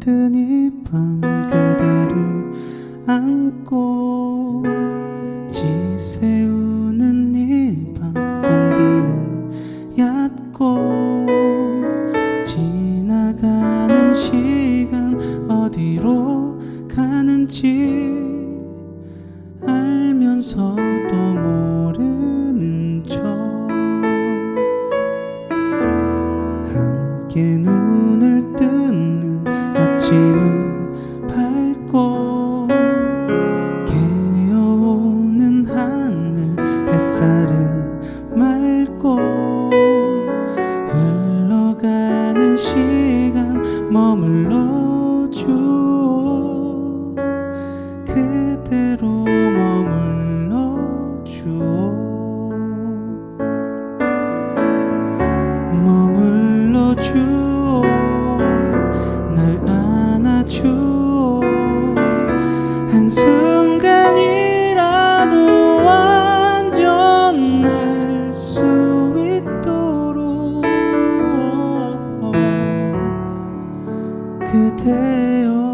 뜨는 이밤 그대를 안고 지새우는 이 밤 공기는 얕고 지나가는 시간 어디로 가는지 알면서도 모르는 척. 함께 눈을 뜨 는 아침은 밝고 개어오는 하늘 햇살은 맑고 흘러가는 시간 머물러 주오 그대로 한순간이라도 완전할 수 있도록 그대여